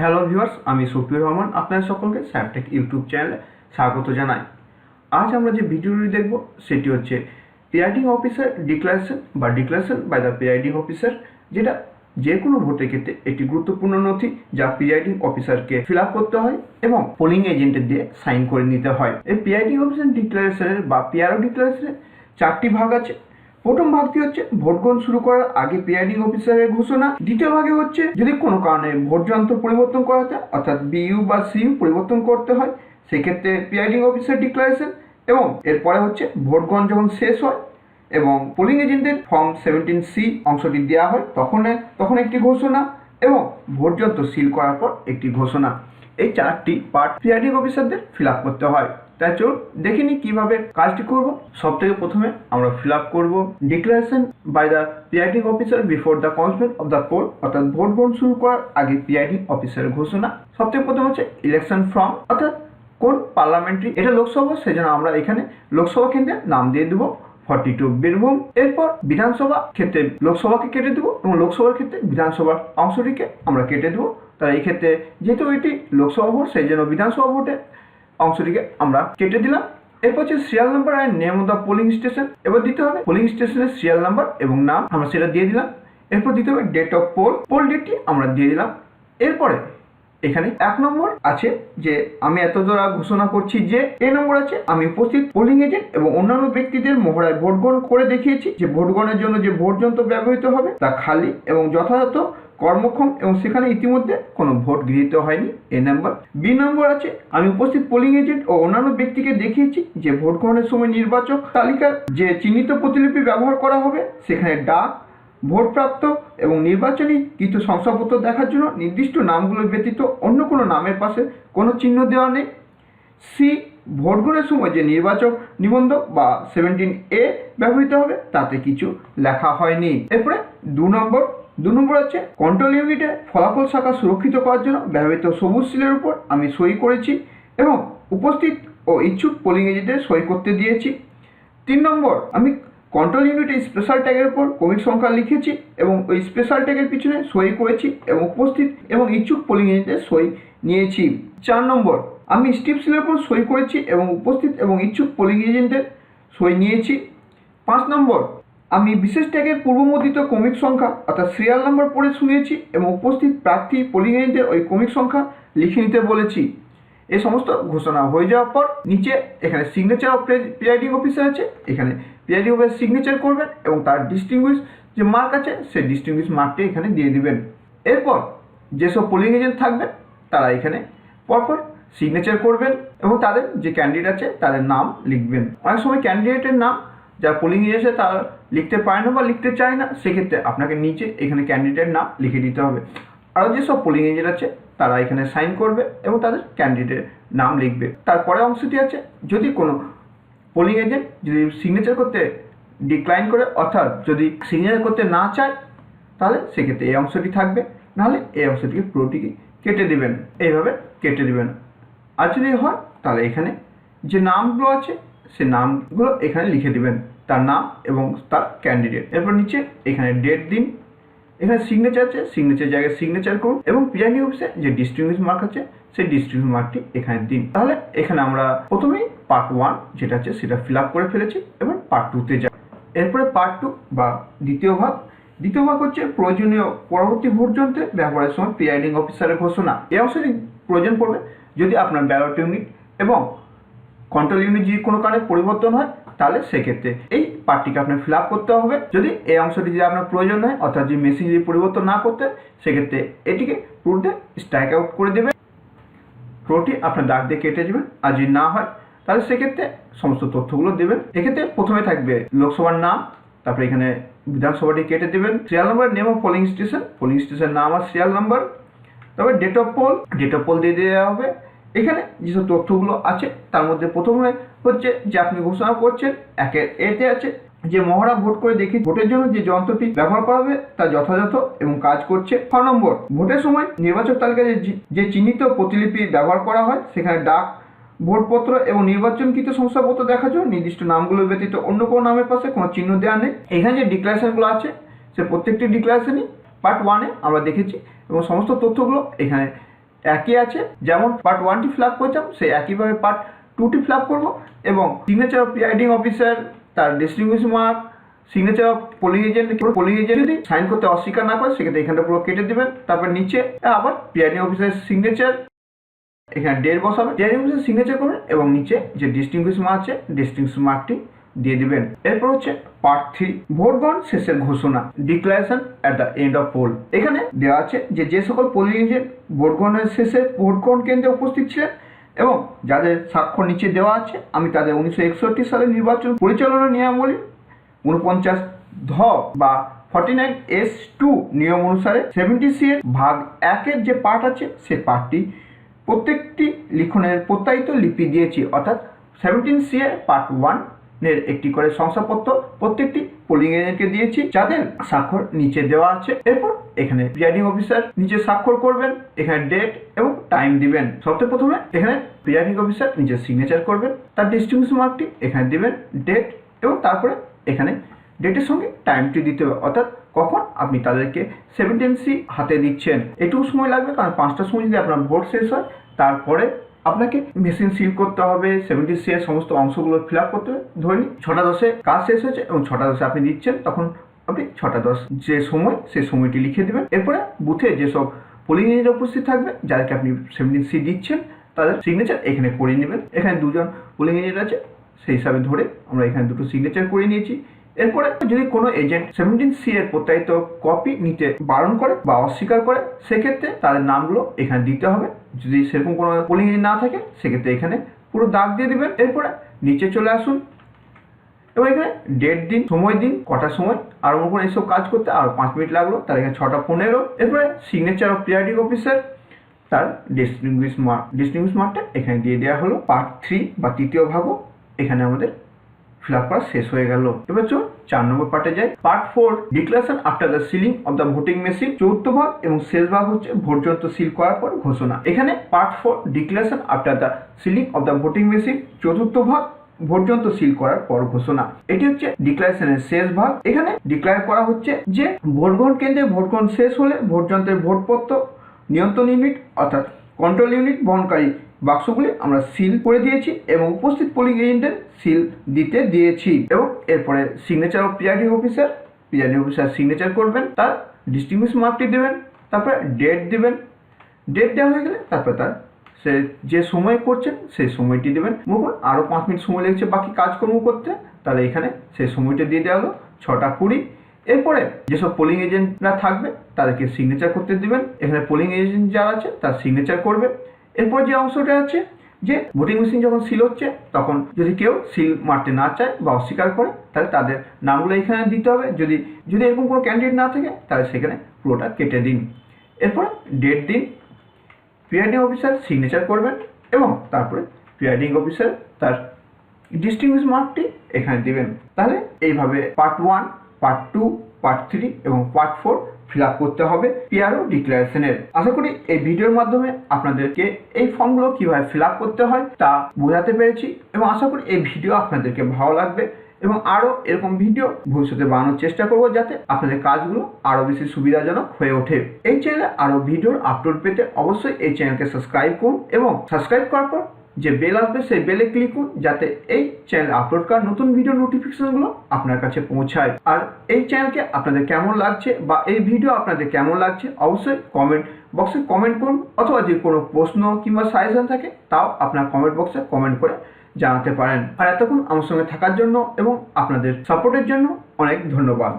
Hello viewers আমি সফিউর রহমান, আপনাদের সকলকে স্যাপটেক ইউটিউব চ্যানেলে স্বাগত জানাই। আজ আমরা যে ভিডিওটি দেখব, সেটি হচ্ছে পিআইডিং অফিসার ডিক্লারেশন বা declaration by the presiding officer যেটা যে কোনো ভোটের ক্ষেত্রে একটি গুরুত্বপূর্ণ নথি যা পিআইডিং অফিসারকে ফিল করতে হয় এবং পোলিং এজেন্টের দিয়ে সাইন করে নিতে হয়। এই পিআইডিং অফিসার ডিক্লারেশনের বা পিআরও ডিক্লারেশনের চারটি ভাগ আছে। প্রথম ভাগটি হচ্ছে ভোট গ্রহণ শুরু করার আগে পিআইডিং অফিসারের ঘোষণা। দ্বিতীয় ভাগে হচ্ছে যদি কোনো কারণে ভোট যন্ত্র পরিবর্তন করাতে অর্থাৎ বিইউ বা সিইউ পরিবর্তন করতে হয়, সেক্ষেত্রে পিআইডিং অফিসার ডিক্লারেশন এবং এরপরে হচ্ছে ভোট গ্রহণ যখন শেষ হয় এবং পোলিং এজেন্টের ফর্ম সেভেন্টিন সি অংশটি দেওয়া হয়, তখন তখন একটি ঘোষণা এবং ভোট যন্ত্র সিল করার পর একটি ঘোষণা। এই চারটি পার্ট পিআইডিং অফিসারদের ফিল করতে হয়। তাই চলুন দেখে নিই কীভাবে কাজটি করব। সব থেকে প্রথমে আমরা ফিল আপ করব declaration by the presiding officer before the commencement of the poll অর্থাৎ ভোট গ্রহণ শুরু করার আগে পিআইডিং অফিসারের ঘোষণা। সব থেকে প্রথম হচ্ছে ইলেকশন ফর্ম অর্থাৎ কোন পার্লামেন্টারি এটা লোকসভা, সেজন্য আমরা এখানে লোকসভা কেন্দ্রে নাম দিয়ে দেবো ফর্টি টু বীরভূম। এরপর বিধানসভা ক্ষেত্রে লোকসভাকে কেটে দেবো এবং লোকসভার ক্ষেত্রে বিধানসভার অংশটিকে আমরা কেটে দেবো। তাই এই ক্ষেত্রে যেহেতু এটি লোকসভা ভোট সেই জন্য বিধানসভা ভোটে অংশটিকে আমরা কেটে দিলাম। এরপর হচ্ছে serial number R name of the polling station এবার দিতে হবে পোলিং স্টেশনের সিরিয়াল নাম্বার এবং নাম। আমরা সেটা দিয়ে দিলাম। এরপর দিতে হবে ডেট অফ পোল পোল ডেটটি আমরা দিয়ে দিলাম। এরপরে এখানে এক নম্বর আছে যে আমি এত দ্বারা ঘোষণা করছি যে এ নম্বর আছে, আমি উপস্থিত পোলিং এজেন্ট এবং অন্যান্য ব্যক্তিদের মহড়ায় ভোট গ্রহণ করে দেখিয়েছি যে ভোট গ্রহণের জন্য যে ভোট যন্ত্র ব্যবহৃত হবে তা খালি এবং যথাযথ কর্মক্ষম এবং সেখানে ইতিমধ্যে কোনো ভোট গৃহীত হয়নি। এ নাম্বার। বি নম্বর আছে, আমি উপস্থিত পোলিং এজেন্ট ও অন্যান্য ব্যক্তিকে দেখিয়েছি যে ভোট গ্রহণের সময় নির্বাচক তালিকার যে চিহ্নিত প্রতিলিপি ব্যবহার করা হবে, সেখানে ডাক, ভোটপ্রাপ্ত এবং নির্বাচনী কিছু শংসাপত্র দেখার জন্য নির্দিষ্ট নামগুলো ব্যতীত অন্য কোনো নামের পাশে কোনো চিহ্ন দেওয়া নেই। সি, ভোট গ্রহণের সময় যে নির্বাচক নিবন্ধক বা সেভেন্টিন এ ব্যবহৃত হবে, তাতে কিছু লেখা হয়নি। এরপরে দু নম্বর। দু নম্বর হচ্ছে কন্ট্রোল ইউনিটে ফলাফল শাখা সুরক্ষিত করার জন্য ব্যবহৃত সবুজ সিলের উপর আমি সই করেছি এবং উপস্থিত ও ইচ্ছুক পোলিং এজেন্টের সই করতে দিয়েছি। তিন নম্বর, আমি কন্ট্রোল ইউনিটে স্পেশাল ট্যাগের উপর ক্রমিক সংখ্যা লিখেছি এবং ওই স্পেশাল ট্যাগের পিছনে সই করেছি এবং উপস্থিত এবং ইচ্ছুক পোলিং এজেন্টের সই নিয়েছি। চার নম্বর, আমি স্টিপ সিলের উপর সই করেছি এবং উপস্থিত এবং ইচ্ছুক পোলিং এজেন্টের সই নিয়েছি। পাঁচ নম্বর আমি বিশেষ ট্যাগের পূর্বমোদিত ক্রমিক সংখ্যা, অর্থাৎ সিরিয়াল নাম্বার পড়ে শুনিয়েছি এবং উপস্থিত প্রার্থী পোলিং এজেন্টের ওই ক্রমিক সংখ্যা লিখে নিতে বলেছি। এ সমস্ত ঘোষণা হয়ে যাওয়ার পর নিচে এখানে সিগনেচার অফ পিআইডি অফিসার আছে, এখানে পিআইডি অফিসার সিগনেচার করবেন এবং তার ডিস্টিংগুইশ যে মার্ক আছে, সেই ডিস্টিংগুইশ মার্কটি এখানে দিয়ে দিবেন। এরপর যেসব পোলিং এজেন্ট থাকবেন, তারা এখানে পরপর সিগনেচার করবেন এবং তাদের যে ক্যান্ডিডেট আছে, তাদের নাম লিখবেন। অনেক সময় ক্যান্ডিডেটের নাম যারা পোলিং এজেন্ট তারা লিখতে পারে না বা লিখতে চায় না, সেক্ষেত্রে আপনাকে নিচে এখানে ক্যান্ডিডেটের নাম লিখে দিতে হবে। আরও যেসব পোলিং এজেন্ট আছে, তারা এখানে সাইন করবে এবং তাদের ক্যান্ডিডেটের নাম লিখবে। তারপরে অংশটি আছে, যদি কোনো পোলিং এজেন্ট যদি সিগনেচার করতে ডিক্লাইন করে, অর্থাৎ যদি সিগনেচার করতে না চায়, তাহলে সেক্ষেত্রে এই অংশটি থাকবে। নাহলে এই অংশটিকে পুরোটিকে কেটে দিবেন, এইভাবে কেটে দিবেন। আর যদি হয়, তাহলে এখানে যে নামগুলো আছে, সে নামগুলো এখানে লিখে দিবেন। তার নাম এবং তার ক্যান্ডিডেট এরপর নিচে এখানে ডেট দিন। এখানে সিগনেচার আছে সিগনেচার জায়গায় সিগনেচার করুন এবং পিআইডি অফিসে যে ডিস্ট্রিবিউশ মার্ক আছে, সেই ডিস্ট্রিবিউশ মার্কটি এখানে দিন। তাহলে এখানে আমরা প্রথমেই পার্ট ওয়ান যেটা আছে সেটা ফিল আপ করে ফেলেছি এবার পার্ট টুতে যাব এরপরে পার্ট টু বা দ্বিতীয় ভাগ। দ্বিতীয় ভাগ হচ্ছে প্রয়োজনীয় পরবর্তী ভোট যন্ত্রে ব্যবহারের সময় প্রিয়াইডিং অফিসারের ঘোষণা। এ অংশটি প্রয়োজন পড়বে। যদি আপনার ব্যালট ইউনিট এবং কন্ট্রোল ইউনিট যদি কোনো কারণে পরিবর্তন হয় তাহলে সেক্ষেত্রে এই পার্টটিকে আপনার ফিল আপ করতে হবে। যদি এই অংশটি যদি আপনার প্রয়োজন হয়, অর্থাৎ যে মেশিন যদি পরিবর্তন না করতে সেক্ষেত্রে এটিকে পুরোতে স্ট্রাইক আউট করে দেবে। পুরোটি আপনার দাগ দিয়ে কেটে যাবেন আর যদি না হয়, তাহলে সেক্ষেত্রে সমস্ত তথ্যগুলো দেবেন। এক্ষেত্রে প্রথমে থাকবে লোকসভার নাম, তারপরে এখানে বিধানসভাটি কেটে দেবেন। Serial number name of polling station polling station নাম আর সিরিয়াল নাম্বার তবে date of poll date of poll দিয়ে দেওয়া হবে। এখানে যেসব তথ্যগুলো আছে, তার মধ্যে প্রথমে হচ্ছে যে আপনি ঘোষণা করছেন, একের এতে আছে যে মহড়া ভোট করে দেখি, ভোটের জন্য যে যন্ত্রটি ব্যবহার করা হবে তা যথাযথ এবং কাজ করছে। ছ নম্বর, ভোটের সময় নির্বাচক তালিকায় যে চিহ্নিত প্রতিলিপি ব্যবহার করা হয়, সেখানে ডাক, ভোটপত্র এবং নির্বাচনকৃত শংসাপত্র দেখার জন্য নির্দিষ্ট নামগুলো ব্যতীত অন্য কোনো নামের পাশে কোনো চিহ্ন দেওয়া নেই। এখানে যে ডিক্লারেশনগুলো আছে, সে প্রত্যেকটি ডিক্লারেশনই পার্ট ওয়ানে আমরা দেখেছি এবং সমস্ত তথ্যগুলো এখানে একই আছে। যেমন পার্ট ওয়ানটি ফিল আপ করছিলাম সেই একইভাবে পার্ট টুটি ফিল আপ করব। এবং সিগনেচার অফ প্রিয়াইডিং অফিসার তার distribution mark signature of polling agent polling agent যদি সাইন করতে অস্বীকার না করে, সেক্ষেত্রে এখানটা পুরো কেটে দেবেন। তারপর নিচে আবার প্রিয়াইডিং অফিসারের সিগনেচার এখানে ডেট বসাবেন। প্রিয়াইডিং অফিসার সিগনেচার করবেন এবং নিচে যে ডিস্টিংগুইশ মার্ক আছে ডিস্টিংগুইশ মার্কটি দিয়ে দিবেন। এরপর হচ্ছে পার্ট থ্রি ভোট গ্রহণ শেষের ঘোষণা declaration at the end of poll এখানে দেওয়া আছে যে যে সকল পোলিং এজেন্ট ভোট গ্রহণের শেষে ভোট গ্রহণ কেন্দ্রে উপস্থিত ছিলেন এবং যাদের স্বাক্ষর নিচে দেওয়া আছে, আমি তাদের উনিশশো একষট্টি সালের নির্বাচন পরিচালনা নিয়মাবলী উনপঞ্চাশ ধ বা ফর্টি নাইন এস টু নিয়ম অনুসারে সেভেন্টি সি এর ভাগ একের যে পার্ট আছে, সে পার্টটি প্রত্যেকটি লিখনের প্রত্যায়িত লিপি দিয়েছি। অর্থাৎ সেভেন্টিন সি এর পার্ট ওয়ান এর একটি করে শংসাপত্র, প্রত্যেকটি পোলিং এজেন্টকে দিয়েছি যাদের স্বাক্ষর নিচে দেওয়া আছে। এরপর এখানে প্রিজাইডিং অফিসার নিচে স্বাক্ষর করবেন, এখানে ডেট এবং টাইম দিবেন। সবচেয়ে প্রথমে এখানে প্রিজাইডিং অফিসার নিচে সিগনেচার করবেন, তার ডিস্ট্রিবিউশন মার্কটি এখানে দিবেন ডেট এবং তারপরে এখানে ডেটের সঙ্গে টাইমটি দিতে হবে। অর্থাৎ কখন আপনি তাদেরকে সেভেন্টিন সি হাতে দিচ্ছেন। এটুকু সময় লাগবে, কারণ পাঁচটার সময় যদি আপনার ভোট শেষ হয়, তারপরে আপনাকে মেশিন সিল করতে হবে সেভেন্টি সি এর সমস্ত অংশগুলো ফিল আপ করতে হবে। ধরুন ছটা দশে কাজ শেষ হয়েছে এবং ছটা দশে আপনি দিচ্ছেন, তখন আপনি ছটা দশ যে সময়, সেই সময়টি লিখে দেবেন। এরপরে বুথে যেসব পোলিং এজেন্ট উপস্থিত থাকবে, যাদেরকে আপনি সেভেন্টিন সি দিচ্ছেন, তাদের সিগনেচার এখানে করে নেবেন। এখানে দুজন পোলিং এজেন্ট আছে, সেই হিসাবে ধরে আমরা এখানে দুটো সিগনেচার করে নিয়েছি। এরপরে যদি কোনো এজেন্ট সেভেন্টিন সি এর প্রত্যায়িত কপি নিতে বারণ করে বা অস্বীকার করে, সেক্ষেত্রে তাদের নামগুলো এখানে দিতে হবে। যদি সেরকম কোনো পোলিং এজেন্ট না থাকে, সেক্ষেত্রে এখানে পুরো দাগ দিয়ে দিবেন। এরপরে নিচে চলে আসুন। এবং এখানে ডেট দিন, সময় দিন, কটার সময়, আর কোনো এইসব কাজ করতে আর পাঁচ মিনিট লাগল, তার এখানে ছটা পনেরো। এরপরে সিগনেচার অফ প্রিয়ারিং অফিসার তার ডিস্টিংগুইশ মার্ক ডিস্টিংগুইশ মার্কটা এখানে দিয়ে দেওয়া হলো। পার্ট থ্রি বা তৃতীয় ভাগও এখানে আমাদের ফিল আপ করা শেষ হয়ে গেল। এবার চল চার নম্বর পার্টে যাই। Part four declaration after the sealing of the voting machine চতুর্থ ভাগ এবং শেষ ভাগ হচ্ছে ভোট সিল করার পর ঘোষণা। এখানে part four declaration after the sealing of the voting machine চতুর্থ ভাগ ভোট যন্ত্র সিল করার পর ঘোষণা। এটি হচ্ছে ডিক্লারেশনের শেষ ভাগ। এখানে ডিক্লেয়ার করা হচ্ছে যে ভোট গ্রহণ কেন্দ্রে ভোট গ্রহণ শেষ হলে ভোট যন্ত্রের ভোটপত্র নিয়ন্ত্রণ ইউনিট অর্থাৎ কন্ট্রোল ইউনিট বহনকারী বাক্সগুলি আমরা সিল করে দিয়েছি এবং উপস্থিত পোলিং এজেন্টের সিল দিতে দিয়েছি এবং এরপরে signature of presiding officer presiding officer signature করবেন, তার ডিস্টিংগুইশ মার্কটি দেবেন, তারপরে ডেট দেবেন। ডেট দেওয়া হয়ে গেলে তারপরে তার সে যে সময় করছেন সেই সময়টি দেবেন। মনে আরও পাঁচ মিনিট সময় লেগেছে বাকি কাজকর্ম করতে, তাহলে এখানে সেই সময়টা দিয়ে দেওয়া হলো, ছটা কুড়ি। এরপরে যেসব পোলিং এজেন্টরা থাকবে, তাদেরকে সিগনেচার করতে দেবেন। এখানে পোলিং এজেন্ট যারা আছে, তার সিগনেচার করবে। এরপর যে অংশটা আছে, যে ভোটিং মেশিন যখন সিল হচ্ছে, তখন যদি কেউ সিল মারতে না চায় বা অস্বীকার করে, তাহলে তাদের নামগুলো এখানে দিতে হবে। যদি যদি এরকম কোনো ক্যান্ডিডেট না থাকে, তাহলে সেখানে পুরোটা কেটে দিন। এরপরে ডেট দিন প্রিয়াইডিং অফিসার সিগনেচার করবেন এবং তারপরে প্রিয়াইডিং অফিসার তার ডিস্টিংগুইশ মার্কটি এখানে দিবেন। তাহলে এইভাবে part one part two part three এবং পার্ট ফোর ফিল আপ করতে হবে পিআরও ডিক্লারেশনের আশা করি এই ভিডিওর মাধ্যমে আপনাদেরকে এই ফর্মগুলো কীভাবে ফিল আপ করতে হয় তা বোঝাতে পেরেছি এবং আশা করি এই ভিডিও আপনাদেরকে ভালো লাগবে এবং আরও এরকম ভিডিও ভবিষ্যতে বানানোর চেষ্টা করব যাতে আপনাদের কাজগুলো আরও বেশি সুবিধাজনক হয়ে ওঠে। এই চ্যানেলে আরও ভিডিওর আপলোড পেতে অবশ্যই এই চ্যানেলকে সাবস্ক্রাইব করুন এবং সাবস্ক্রাইব করার পর যে বেল আসবে, সেই বেলে ক্লিক করুন, যাতে এই চ্যানেলে আপলোড করা নতুন ভিডিও নোটিফিকেশনগুলো আপনার কাছে পৌঁছায়। আর এই চ্যানেলকে আপনাদের কেমন লাগছে বা এই ভিডিও আপনাদের কেমন লাগছে, অবশ্যই কমেন্ট বক্সে কমেন্ট করুন, অথবা যে কোনো প্রশ্ন কিংবা সাজেশন থাকে, তাও আপনার কমেন্ট বক্সে কমেন্ট করে জানাতে পারেন। আর এতক্ষণ আমার সঙ্গে থাকার জন্য এবং আপনাদের সাপোর্টের জন্য অনেক ধন্যবাদ।